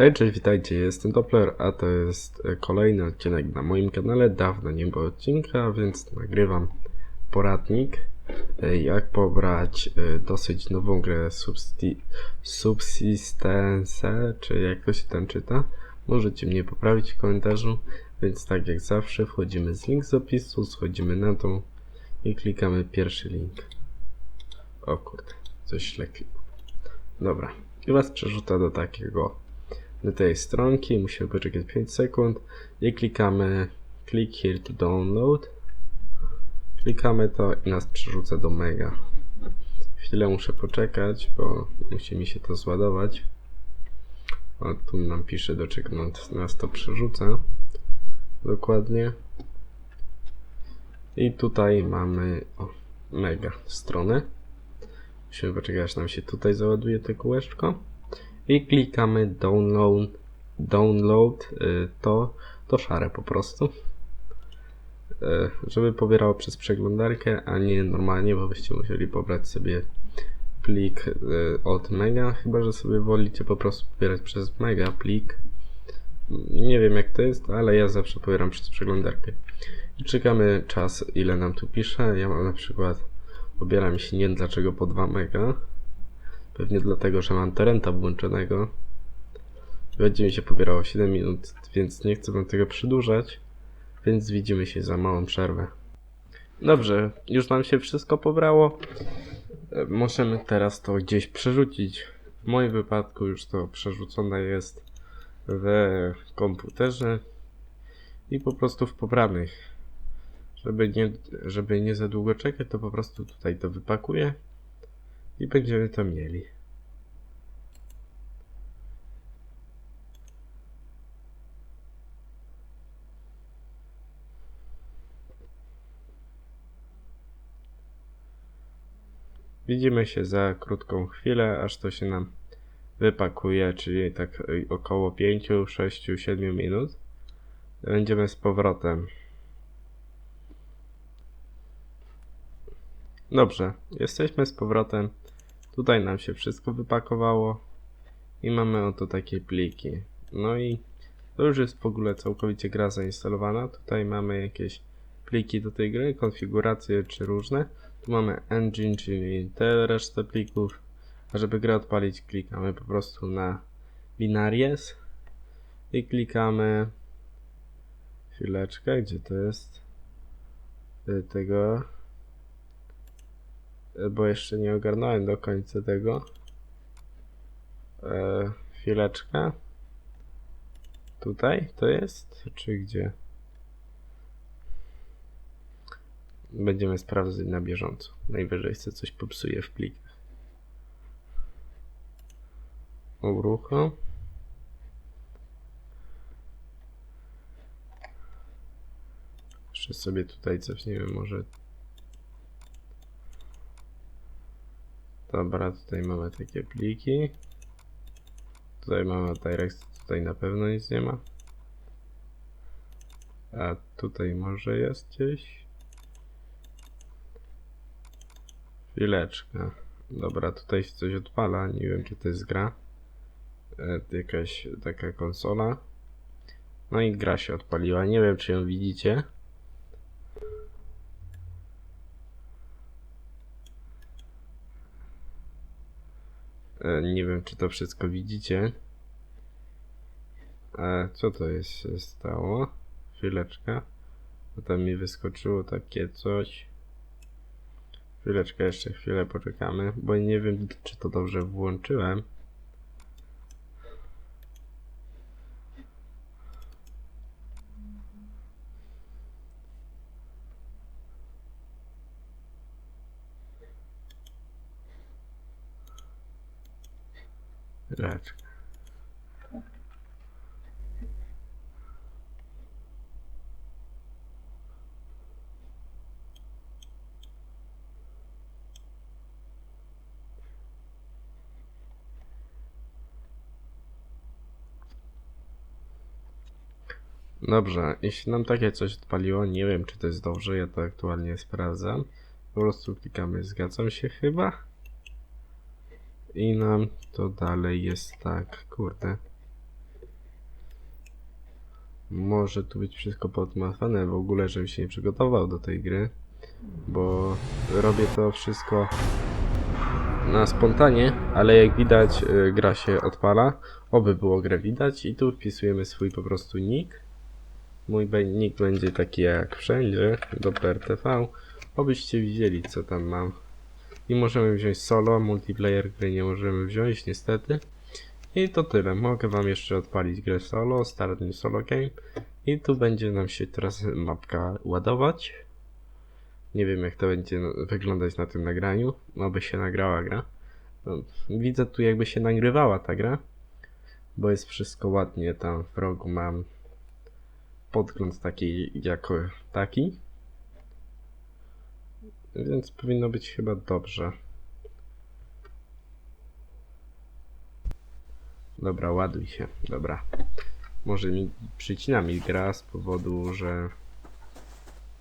Hej, cześć, witajcie, jestem Doppler, a to jest e, kolejny odcinek na moim kanale. Dawno nie było odcinka, więc nagrywam poradnik, e, jak pobrać e, dosyć nową grę Subsistence, czy jak to się tam czyta. Możecie mnie poprawić w komentarzu, więc tak jak zawsze wchodzimy z link z opisu, schodzimy na dół i klikamy pierwszy link. O kurde, coś kliknął. Dobra, i was przerzuca do takiego do tej stronki, musimy poczekać 5 sekund i klikamy click here to download. Klikamy to i nas przerzuca do mega. Chwilę muszę poczekać, bo musi mi się to zładować. O, tu nam pisze do czego nas- to przerzuca. Dokładnie. I tutaj mamy o, mega stronę. Musimy poczekać, aż nam się tutaj załaduje to kółeczko i klikamy download, download y, to, to szare po prostu, Y, żeby pobierało przez przeglądarkę, a nie normalnie, bo byście musieli pobrać sobie plik y, od Mega, chyba że sobie wolicie po prostu pobierać przez Mega plik. Nie wiem jak to jest, ale ja zawsze pobieram przez przeglądarkę. I czekamy czas, ile nam tu pisze. Ja mam na przykład, pobieram się nie wiem dlaczego po 2 mega. Pewnie dlatego, że mam torrenta włączonego. Będzie mi się pobierało 7 minut, więc nie chcę wam tego przedłużać. Więc widzimy się za małą przerwę. Dobrze, już nam się wszystko pobrało. E, Możemy teraz to gdzieś przerzucić. W moim wypadku już to przerzucone jest w komputerze i po prostu w pobranych. Żeby nie, żeby nie za długo czekać, to po prostu tutaj to wypakuję i będziemy to mieli. Widzimy się za krótką chwilę, aż to się nam wypakuje, czyli tak y, około 5, 6, 7 minut. Będziemy z powrotem. Dobrze, jesteśmy z powrotem. Tutaj nam się wszystko wypakowało i mamy oto takie pliki. No i to już jest w ogóle całkowicie gra zainstalowana. Tutaj mamy jakieś pliki do tej gry, konfiguracje czy różne. Tu mamy engine, czyli te resztę plików. A żeby grę odpalić, klikamy po prostu na binaries i klikamy chwileczkę, gdzie to jest Y, tego bo jeszcze nie ogarnąłem do końca tego. E, chwileczkę. Tutaj to jest? Czy gdzie? Będziemy sprawdzać na bieżąco. Najwyżej się coś popsuje w plikach. Uruchom jeszcze sobie tutaj cofniemy może Dobra, tutaj mamy takie pliki. Tutaj mamy direct, tutaj na pewno nic nie ma. A tutaj może jest gdzieś. Chwileczkę. Dobra, tutaj się coś odpala. Nie wiem, czy to jest gra. E, jakaś taka konsola. No i gra się odpaliła. Nie wiem, czy ją widzicie. Nie wiem, czy to wszystko widzicie. Co to jest się stało? Chwileczkę. Bo tam mi wyskoczyło takie coś. Chwileczkę, jeszcze chwilę poczekamy, bo nie wiem, czy to dobrze włączyłem. Chwileczkę. Dobrze, jeśli nam takie coś odpaliło, nie wiem czy to jest dobrze, ja to aktualnie sprawdzam. Po prostu klikamy zgadzam się chyba. I nam to dalej jest tak, kurde. może tu być wszystko podmasowane w ogóle, żebym się nie przygotował do tej gry, bo robię to wszystko na spontanie, ale jak widać y, gra się odpala, oby było grę widać i tu wpisujemy swój po prostu nick. Mój nick będzie taki jak wszędzie, Doppler TV, obyście widzieli co tam mam. I możemy wziąć solo, multiplayer gry nie możemy wziąć niestety. I to tyle. Mogę wam jeszcze odpalić grę solo, start new solo game. I tu będzie nam się teraz mapka ładować. Nie wiem jak to będzie no- wyglądać na tym nagraniu. Oby się nagrała gra. No, widzę tu jakby się nagrywała ta gra. Bo jest wszystko ładnie. Tam w rogu mam podgląd taki jako taki. Więc powinno być chyba dobrze. Dobra, ładuj się. Dobra. Może mi przycina mi gra z powodu, że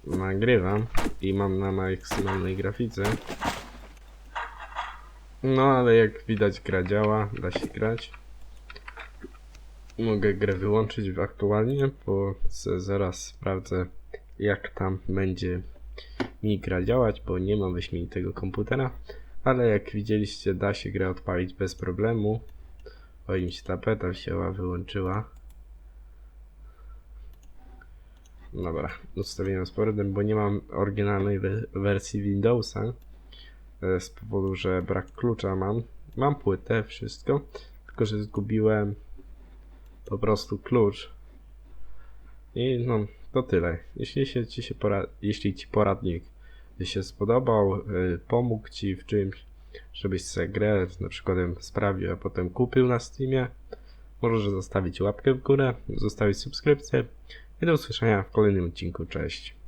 nagrywam i mam na maksymalnej grafice. No ale jak widać gra działa, da się grać. Mogę grę wyłączyć aktualnie, bo zaraz sprawdzę jak tam będzie mi gra działać, bo nie mam wyśmienitego komputera. Ale jak widzieliście da się grę odpalić bez problemu. Oj, mi się tapeta wzięła, wyłączyła. Dobra, ustawiłem z powrotem, bo nie mam oryginalnej we- wersji Windowsa. e, Z powodu, że brak klucza mam. Mam płytę, wszystko. Tylko, że zgubiłem po prostu klucz. I no, to tyle. Jeśli się, ci się jeśli ci poradnik się spodobał, y, pomógł ci w czymś, żebyś sobie grę na przykład sprawił, a potem kupił na Steamie, możesz zostawić łapkę w górę, zostawić subskrypcję i do usłyszenia w kolejnym odcinku. Cześć.